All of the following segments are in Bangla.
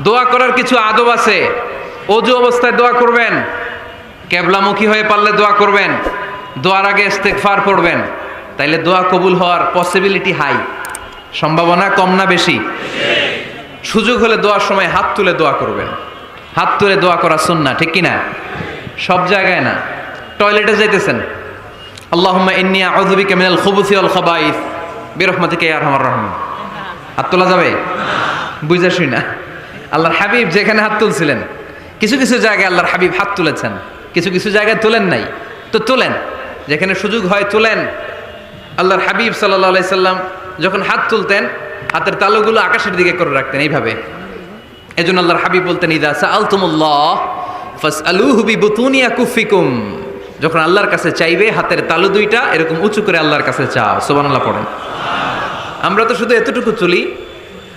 দোয়া করার কিছু আদব আছে? অজু অবস্থায় দোয়া করবেন? কেবলামুখী হয়ে পারলে দোয়া করবেন? দোয়ার আগে ইস্তেগফার পড়বেন? তাইলে দোয়া কবুল হওয়ার পসিবিলিটি হাই সম্ভাবনা কম না বেশি? সুযোগ হলে দোয়ার সময় হাত তুলে দোয়া করবেন। হাত তুলে দোয়া করা সুন্না ঠিক কিনা? সব জায়গায় না। টয়লেটে যাইতেছেন? আল্লাহুম্মা ইন্নী আউযু বিকা মিনাল খুবুসি ওয়াল হাত তোলা যাবে? বুঝা শুই না। আল্লাহর হাবিব যেখানে হাত তুলছিলেন, কিছু কিছু জায়গায় আল্লাহর হাবিব হাত তুলেছেন, কিছু কিছু জায়গায় তোলেন নাই। তো তোলেন, যেখানে সুযোগ হয় তোলেন। আল্লাহর হাবিব সাল্লাহ সাল্লাম যখন হাত তুলতেন, হাতের তালুগুলো আকাশের দিকে করে রাখতেন এইভাবে। এজন্য আল্লাহর হাবিব বলতেন, ইদা সাআলতুমুল্লাহ ফাসআলুহু বিবুতুনিয়া কুফিকুম যখন আল্লাহর কাছে চাইবে, হাতের তালু দুইটা এরকম উঁচু করে আল্লাহর কাছে চাও। সুবহানাল্লাহ পড়েন। আমরা তো শুধু এতটুকু তুলি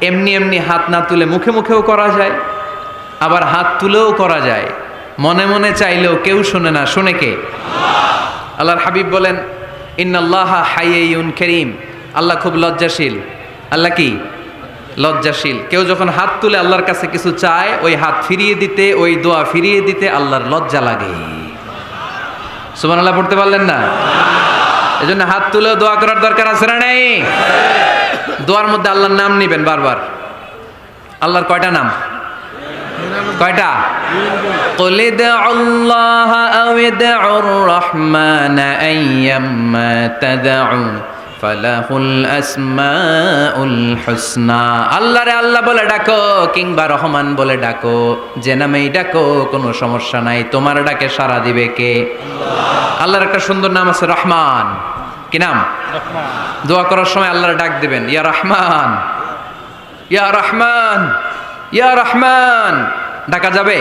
এমনি এমনি হাত না তুলে মুখে মুখেও করা যায়, আবার হাত তুলেও করা যায়। মনে মনে চাইলেও কেউ শোনে না। শোনে কে? আল্লাহর হাবিব বলেন, ইন্নাল্লাহ হাইয়ুন করিম। আল্লাহ খুব লজ্জাশীল। আল্লাহ কি? লজ্জাশীল। কেউ যখন হাত তুলে আল্লাহর কাছে কিছু চায়, ওই হাত ফিরিয়ে দিতে, ওই দোয়া ফিরিয়ে দিতে আল্লাহর লজ্জা লাগে। সুমান আল্লাহ পড়তে পারলেন না? এজন্য হাত তুলেও দোয়া করার দরকার আছে না নেই দোয়ার মধ্যে আল্লাহর নাম নিবেন বারবার আল্লাহর কয়টা নাম কয়টা قل ادعوا الله أو ادعوا الرحمن أيما تدعوا فله الأسماء الحسنى আল্লাহ রে আল্লাহ বলে ডাকো কিংবা রহমান বলে ডাকো যে নামেই ডাকো কোনো সমস্যা নাই তোমার ডাকে সারা দিবে কে আল্লাহর একটা সুন্দর নাম আছে রহমান কি নাম? দোয়া করার সময় আল্লাহর ডাক দেবেন, ইয়া রহমান ইয়া রহমান ইয়া রহমান। ডাকা যাবে?